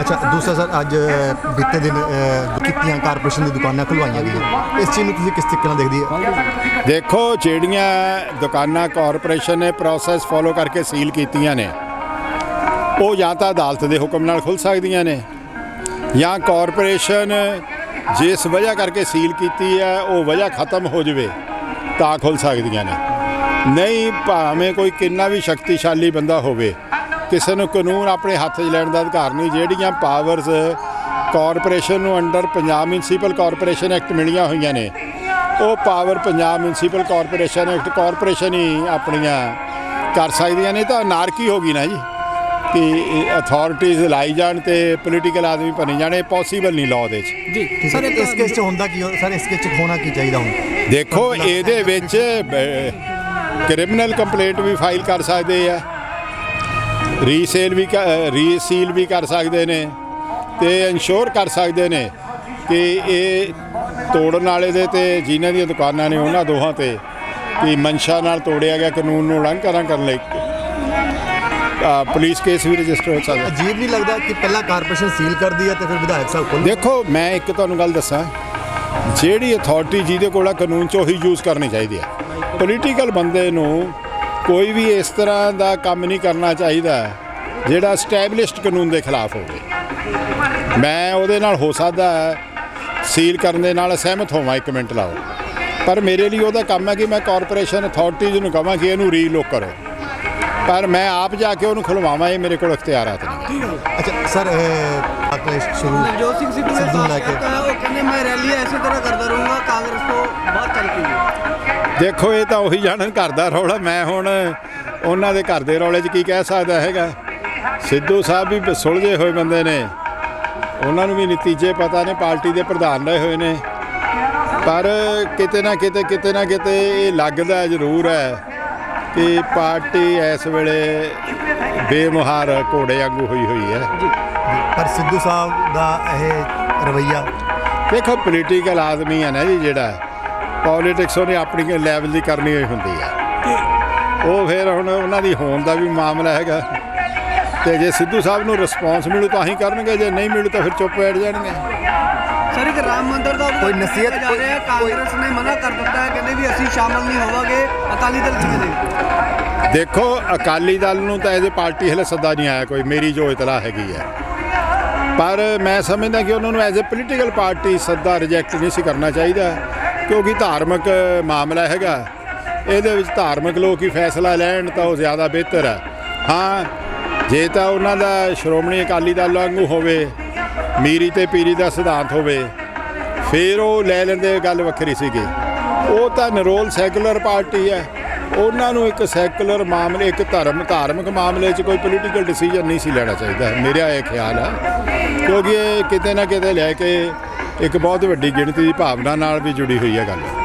ਅੱਛਾ ਦੂਸਰਾ ਸਰ ਅੱਜ ਬੀਤੇ ਦਿਨ ਅਹ, ਕਾਰਪੋਰੇਸ਼ਨ ਦੀ ਦੁਕਾਨਾਂ ਖੁਲਵਾਈਆਂ ਗਈਆਂ। ਇਸ ਚੀਜ਼ ਨੂੰ ਤੁਸੀਂ ਕਿਸ ਤਰੀਕੇ ਨਾਲ ਦੇਖਦੇ ਹੋ? ਦੇਖੋ ਜਿਹੜੀਆਂ ਦੁਕਾਨਾਂ ਕਾਰਪੋਰੇਸ਼ਨ ਨੇ ਪ੍ਰੋਸੈਸ ਫੋਲੋ ਕਰਕੇ ਸੀਲ ਕੀਤੀਆਂ ਨੇ ਉਹ ਜਾਂ ਤਾਂ ਅਦਾਲਤ ਦੇ ਹੁਕਮ ਨਾਲ ਖੁੱਲ ਸਕਦੀਆਂ ਨੇ ਜਾਂ ਕਾਰਪੋਰੇਸ਼ਨ ਜਿਸ ਵਜ੍ਹਾ ਕਰਕੇ ਸੀਲ ਕੀਤੀ ਹੈ ਉਹ ਵਜ੍ਹਾ ਖਤਮ ਹੋ ਜਵੇ ਤਾਂ ਖੁੱਲ ਸਕਦੀਆਂ ਨੇ। ਨਹੀਂ ਭਾਵੇਂ ਕੋਈ ਕਿੰਨਾ ਵੀ ਸ਼ਕਤੀਸ਼ਾਲੀ ਬੰਦਾ ਹੋਵੇ ਕਿਸੇ ਨੂੰ ਕਾਨੂੰਨ ਆਪਣੇ ਹੱਥ 'ਚ ਲੈਣ ਦਾ ਅਧਿਕਾਰ ਨਹੀਂ ਜਿਹੜੀਆਂ ਪਾਵਰਸ ਕਾਰਪੋਰੇਸ਼ਨ ਨੂੰ under Punjab municipal corporation act ਮਿਲੀਆਂ ਹੋਈਆਂ ਨੇ ਉਹ power Punjab municipal corporation act corporation ਹੀ ਆਪਣੀਆਂ ਕਰ ਸਕਦੀਆਂ ਨੇ ਤਾਂ ਅਨਾਰਕੀ ਹੋ ਗਈ ਨਾ ਜੀ ਕਿ ਅਥਾਰਟੀਜ਼ ਲਾਈ ਜਾਣ ਤੇ ਪੋਲੀਟੀਕਲ ਆਦਮੀ ਬਣੇ ਜਾਣੇ ਪੋਸੀਬਲ ਨਹੀਂ ਲਾਅ ਦੇ ਵਿੱਚ। ਜੀ ਸਰ ਇਸ ਕੇਸ 'ਚ ਹੁੰਦਾ ਕੀ ਸਰ ਇਸ ਕੇਸ 'ਚ ਹੋਣਾ ਕੀ ਚਾਹੀਦਾ ਹੁਣ? ਦੇਖੋ ਇਹਦੇ ਵਿੱਚ ਕ੍ਰਿਮੀਨਲ ਕੰਪਲੇਂਟ ਵੀ ਫਾਈਲ ਕਰ ਸਕਦੇ ਆ। ਰੀਸੇਲ ਵੀ ਰੀਸੀਲ ਵੀ ਕਰ ਸਕਦੇ ਨੇ ਤੇ ਇਨਸ਼ੋਰ ਕਰ ਸਕਦੇ ਨੇ ਕਿ ਇਹ ਤੋੜਨ ਵਾਲੇ ਦੇ ਤੇ ਜਿਨ੍ਹਾਂ ਦੀਆਂ ਦੁਕਾਨਾਂ ਨੇ ਉਹਨਾਂ ਦੋਹਾਂ ਤੇ ਕਿ ਮਨਸ਼ਾ ਨਾਲ ਤੋੜਿਆ ਗਿਆ ਕਾਨੂੰਨ ਨੂੰ ਉਲੰਘਣਾ ਕਰਨ ਲਈ। ਪੁਲਿਸ ਕੇਸ ਵੀ ਰਜਿਸਟਰ ਹੋ ਸਕਦਾ। ਅਜੀਬ ਨਹੀਂ ਲੱਗਦਾ ਕਿ ਪਹਿਲਾਂ ਕਾਰਪੋਰੇਸ਼ਨ ਸੀਲ ਕਰਦੀ ਹੈ ਤੇ ਫਿਰ ਵਿਧਾਇਕ ਸਾਹਿਬ ਖੋਲ੍ਹ ਦੇਖੋ ਮੈਂ ਇੱਕ ਤੁਹਾਨੂੰ ਗੱਲ ਦੱਸਾਂ। ਜਿਹੜੀ ਅਥਾਰਟੀ ਜਿਹਦੇ ਕੋਲ ਆ ਕਾਨੂੰਨ ਚ ਉਹੀ ਯੂਜ਼ ਕਰਨੀ ਚਾਹੀਦੀ ਹੈ ਪੋਲੀਟੀਕਲ ਬੰਦੇ ਨੂੰ ਕੋਈ ਵੀ ਇਸ ਤਰ੍ਹਾਂ ਦਾ ਕੰਮ ਨਹੀਂ ਕਰਨਾ ਚਾਹੀਦਾ ਜਿਹੜਾ ਸਟੈਬਲਿਸ਼ਡ ਕਾਨੂੰਨ ਦੇ ਖਿਲਾਫ ਹੋਵੇ। ਮੈਂ ਉਹਦੇ ਨਾਲ ਹੋ ਸਕਦਾ ਸੀਲ ਕਰਨ ਦੇ ਨਾਲ ਸਹਿਮਤ ਹੋਵਾਂ ਇੱਕ ਮਿੰਟ ਲਾਓ। ਪਰ ਮੇਰੇ ਲਈ ਉਹਦਾ ਕੰਮ ਹੈ ਕਿ ਮੈਂ ਕਾਰਪੋਰੇਸ਼ਨ ਅਥਾਰਟੀਜ਼ ਨੂੰ ਕਹਾਂ ਕਿ ਇਹਨੂੰ ਰੀਲੋਕ ਕਰੋ। ਪਰ ਮੈਂ ਆਪ ਜਾ ਕੇ ਉਹਨੂੰ ਖੁਲਵਾਵਾਂ ਇਹ ਮੇਰੇ ਕੋਲ ਇਖਤਿਆਰਾਤ ਨਹੀਂ ਅੱਛਾ ਸਰ ਅਹ, ਆਪਣੇ ਸ਼ੁਰੂ ਨਵਜੋਤ ਸਿੰਘ ਸਿੱਧੂ ਨੇ ਸਿੱਧੂ ਨੂੰ ਲੈ ਸਾਫ਼ ਕੇ ਕਹਿਤਾ ਹੈ ਉਹ ਕਹਿੰਦੇ ਮੈਂ ਰੈਲੀ ਐਸੇ ਤਰ੍ਹਾਂ ਕਰਦਾ ਰਹੂੰਗਾ ਕਾਂਗਰਸ ਤੋਂ ਬਾਹਰ ਚੱਲ ਕੇ ਦੇਖੋ ਇਹ ਤਾਂ ਉਹੀ ਜਾਣਨ ਘਰ ਦਾ ਰੌਲਾ। ਮੈਂ ਹੁਣ ਉਹਨਾਂ ਦੇ ਘਰ ਦੇ ਰੌਲੇ 'ਚ ਕੀ ਕਹਿ ਸਕਦਾ ਹੈਗਾ? ਸਿੱਧੂ ਸਾਹਿਬ ਵੀ ਸੁਲਝੇ ਹੋਏ ਬੰਦੇ ਨੇ। ਉਹਨਾਂ ਨੂੰ ਵੀ ਨਤੀਜੇ ਪਤਾ ਨੇ ਪਾਰਟੀ ਦੇ ਪ੍ਰਧਾਨ ਰਹੇ ਹੋਏ ਨੇ। ਪਰ ਕਿਤੇ ਨਾ ਕਿਤੇ ਕਿਤੇ ਨਾ ਕਿਤੇ ਇਹ ਲੱਗਦਾ ਜ਼ਰੂਰ ਹੈ ਕਿ ਪਾਰਟੀ ਇਸ ਵੇਲੇ ਬੇਮੁਹਾਰ ਘੋੜੇ ਵਾਂਗੂ ਹੋਈ ਹੋਈ ਹੈ। ਪਰ ਸਿੱਧੂ ਸਾਹਿਬ ਦਾ ਇਹ ਰਵਈਆ ਦੇਖੋ ਪੋਲੀਟੀਕਲ ਆਦਮੀ ਹੈ ਨਾ ਜੀ ਜਿਹੜਾ। ਪੋਲਿਟਿਕਸ ਉਹਨੇ ਆਪਣੀ ਲੈਵਲ ਦੀ ਕਰਨੀ ਹੋਈ ਹੁੰਦੀ ਆ। ਉਹ ਫਿਰ ਹੁਣ ਉਹਨਾਂ ਦੀ ਹੋਣ ਦਾ ਵੀ ਮਾਮਲਾ ਹੈਗਾ। ਤੇ ਜੇ ਸਿੱਧੂ ਸਾਹਿਬ ਨੂੰ ਰਿਸਪੌਂਸ ਮਿਲੂ ਤਾਂ ਹੀ ਕਰਨਗੇ ਜੇ ਨਹੀਂ ਮਿਲੂ ਤਾਂ ਫਿਰ ਚੁੱਪ ਬੈਠ ਜਾਣਗੇ। ਸਰ ਇੱਕ ਰਾਮ ਮੰਦਿਰ ਦਾ ਕੋਈ ਨਸੀਹਤ- ਜਾ ਰਿਹਾ ਹੈ। ਕਾਂਗਰਸ ਨੇ ਮਨਾ ਕਰ ਦਿੱਤਾ ਹੈ ਕਹਿੰਦੇ ਵੀ ਅਸੀਂ ਸ਼ਾਮਲ ਨਹੀਂ ਹੋਵਾਂਗੇ। ਅਕਾਲੀ ਦਲ ਚ ਕਿਤੇ ਦੇਖੋ ਅਕਾਲੀ ਦਲ ਨੂੰ ਤਾਂ ਇਹਦੇ ਪਾਰਟੀ ਹਲੇ ਸੱਦਾ ਨਹੀਂ ਆਇਆ ਕੋਈ। ਮੇਰੀ ਜੋ ਇਤਲਾਹ ਹੈਗੀ ਹੈ। ਪਰ ਮੈਂ ਸਮਝਦਾ ਕਿ ਉਹਨਾਂ ਨੂੰ ਐਜ਼ ਅ ਪੋਲੀਟੀਕਲ ਪਾਰਟੀ ਸੱਦਾ ਰਿਜੈਕਟ ਨਹੀਂ ਸੀ ਕਰਨਾ ਚਾਹੀਦਾ। ਕਿਉਂਕਿ ਧਾਰਮਿਕ ਮਾਮਲਾ ਹੈਗਾ। ਇਹਦੇ ਵਿੱਚ ਧਾਰਮਿਕ ਲੋਕ ਹੀ ਫੈਸਲਾ ਲੈਣ ਤਾਂ ਉਹ ਜ਼ਿਆਦਾ ਬਿਹਤਰ ਹੈ। ਹਾਂ, ਜੇ ਤਾਂ ਉਹਨਾਂ ਦਾ ਸ਼੍ਰੋਮਣੀ ਅਕਾਲੀ ਦਲ ਵਾਂਗੂ ਹੋਵੇ, ਮੀਰੀ ਤੇ ਪੀਰੀ ਦਾ ਸਿਧਾਂਤ ਹੋਵੇ, ਫਿਰ ਉਹ ਲੈ ਲੈਂਦੇ ਗੱਲ ਵੱਖਰੀ ਸੀਗੀ। ਉਹ ਤਾਂ ਨਰੋਲ ਸੈਕੂਲਰ ਪਾਰਟੀ ਹੈ। ਉਹਨਾਂ ਨੂੰ ਇੱਕ ਸੈਕੂਲਰ ਮਾਮਲੇ, ਇੱਕ ਧਰਮ, ਧਾਰਮਿਕ ਮਾਮਲੇ 'ਚ ਕੋਈ ਪੋਲੀਟੀਕਲ ਡਿਸੀਜਨ ਨਹੀਂ ਸੀ ਲੈਣਾ ਚਾਹੀਦਾ। ਮੇਰਾ ਇਹ ਖਿਆਲ ਹੈ। ਕਿਉਂਕਿ ਇਹ ਕਿਤੇ ਨਾ ਕਿਤੇ ਲੈ ਕੇ ਇੱਕ ਬਹੁਤ ਵੱਡੀ ਗਿਣਤੀ ਦੀ ਭਾਵਨਾ ਨਾਲ ਵੀ ਜੁੜੀ ਹੋਈ ਹੈ ਗੱਲ।